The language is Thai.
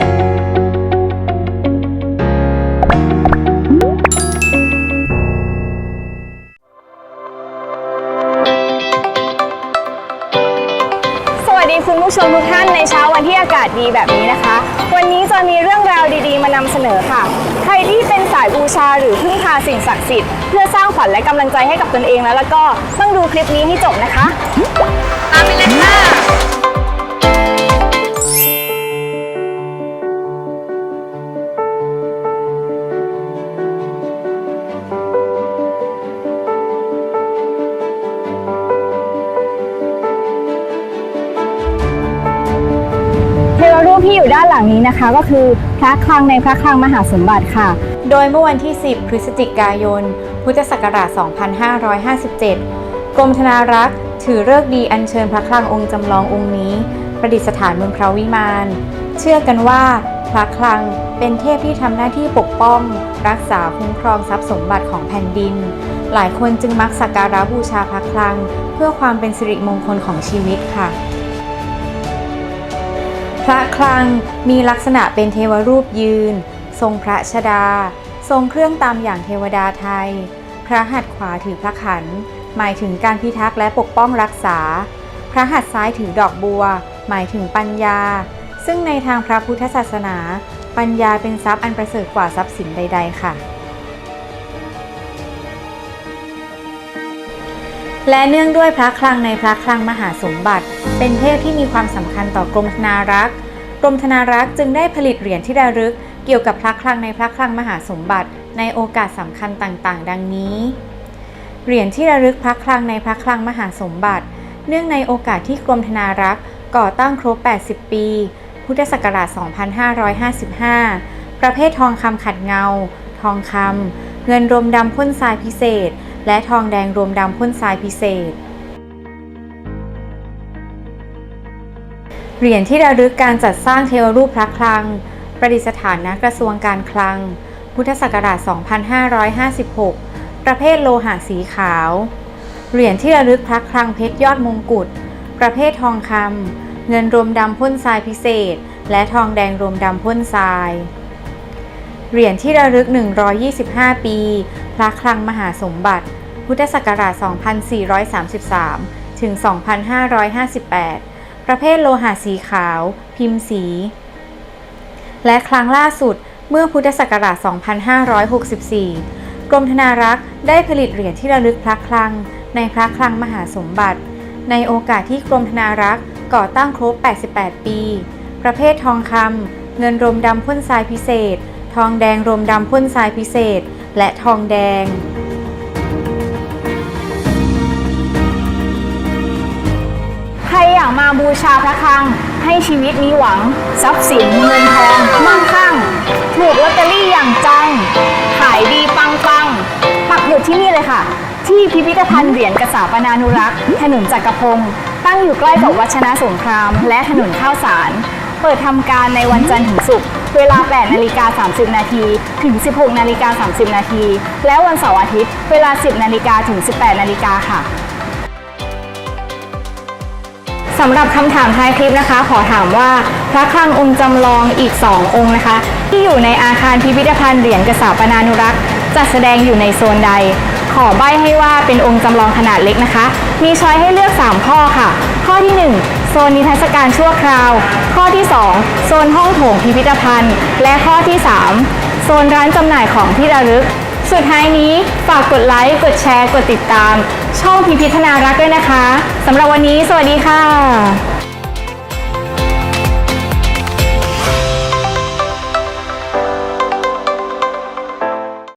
สวัสดีคุณผู้ชมทุกท่านในเช้าวันที่อากาศดีแบบนี้นะคะ วันนี้จะมีเรื่องราวดีๆ มานำเสนอค่ะ ใครที่เป็นสายบูชาหรือพึ่งพาสิ่งศักดิ์สิทธิ์เพื่อสร้างขวัญและกำลังใจให้กับตนเองแล้วแล้วก็ต้องดูคลิปนี้ให้จบนะคะ ตามไปเลยค่ะูปที่อยู่ด้านหลังนี้นะคะ ก็คือพระคลังในพระคลังมหาสมบัติค่ะ โดยเมื่อวันที่ 10 พฤศจิกายน พุทธศักราช 2557 กรมธนารักษ์ ถือเลิกดีอัญเชิญพระคลังองค์จำลององค์นี้ ประดิษฐานบนพระวิมานเชื่อกันว่าพระคลังเป็นเทพที่ทำหน้าที่ปกป้อง รักษาคุ้มครองทรัพย์สมบัติของแผ่นดิน หลายคนจึงมักสักการะบูชาพระคลัง เพื่อความเป็นสิริมงคลของชีวิตค่ะ พระคลังมีลักษณะเป็นเทวรูปยืน ทรงพระชดา ทรงเครื่องตามอย่างเทวดาไทย พระหัตถ์ขวาถือพระขัน หมายถึงการพิทักษ์และปกป้องรักษา พระหัตถ์ซ้ายถือดอกบัว หมายถึงปัญญา ซึ่งในทางพระพุทธศาสนา ปัญญาเป็นทรัพย์อันประเสริฐกว่าทรัพย์สินใด ๆ ค่ะ และเนื่องด้วยพระคลังในพระคลังมหาสมบัติ เป็นเทพที่มีความสำคัญต่อกรมธนารักษ์ กรมธนารักษ์จึงได้ผลิตเหรียญที่ระลึก เกี่ยวกับพระคลังในพระคลังมหาสมบัติ ในโอกาสสำคัญต่างๆ ดังนี้ เหรียญที่ระลึกพระคลังในพระคลังมหาสมบัติ เนื่องในโอกาสที่กรมธนารักษ์ ก่อตั้งครบ 80 ปี พุทธศักราช 2555 ประเภททองคำขัดเงา ทองคำเงินรวมดำพ่นทรายพิเศษ และทองแดงรวมดำพ่นทรายพิเศษ เหรียญที่ระลึกการจัดสร้างเทวรูปพระคลัง ประดิษฐานณกระทรวงการคลัง พุทธศักราช 2556 ประเภทโลหะสีขาว เหรียญที่ระลึกพระคลังเพชรยอดมงกุฎ ประเภททองคำเงินรวมดำพ่นทรายพิเศษ และทองแดงรวมดำพ่นทราย เหรียญที่ระลึก 125 ปี พระคลังมหาสมบัติ พุทธศักราช 2433 ถึง 2558 ประเภทโลหะสีขาว พิมพ์สี และครั้งล่าสุดเมื่อพุทธศักราช 2564 กรมธนารักษ์ได้ผลิตเหรียญที่ระลึกพระคลัง ในพระคลังมหาสมบัติ ในโอกาสที่กรมธนารักษ์ก่อตั้งครบ 88 ปี ประเภททองคำ เงินรมดำพ่นทรายพิเศษ ทองแดงรวมดำพ่นทรายพิเศษ และทองแดง ใครอยากมาบูชาพระคลัง ให้ชีวิตมีหวัง ทรัพย์สินเงินทองมั่งคั่ง ถูกลอตเตอรี่อย่างจัง ขายดีปังปังปักหมุดที่นี่เลยค่ะ ที่พิพิธภัณฑ์เหรียญกษาปนานุรักษ์ ถนนจักรพงศ์ตั้งอยู่ใกล้กับวัชนะสงคราม และถนนข้าวสาร เปิดทำการในวันจันทร์ถึงศุกร์เวลา 8 นาฬิกา 30 นาทีถึง 16 นาฬิกา 30 นาที และวันเสาร์อาทิตย์ เวลา 10 นาฬิกาถึง 18 นาฬิกาค่ะสำหรับคำถามท้ายคลิปนะคะ ขอถามว่าพระคลังองค์จำลองอีก 2 องค์นะคะ ที่อยู่ในอาคารพิพิธภัณฑ์เหรียญกษาปนานุรักษ์จัดแสดงอยู่ในโซนใด ขอใบให้ว่าเป็นองค์จำลองขนาดเล็กนะคะ มีช้อยให้เลือก 3 ข้อค่ะ ข้อที่ 1 โซนนิทรรศการชั่วคราว ข้อที่ 2 โซนห้องโถงพิพิธภัณฑ์ และข้อที่ 3 โซนร้านจำหน่ายของที่ระลึก สุดท้ายนี้ฝากกดไลค์ กดแชร์ กดติดตาม ช่องพิพิธนารักด้วยนะคะสำหรับวันนี้ สวัสดีค่ะ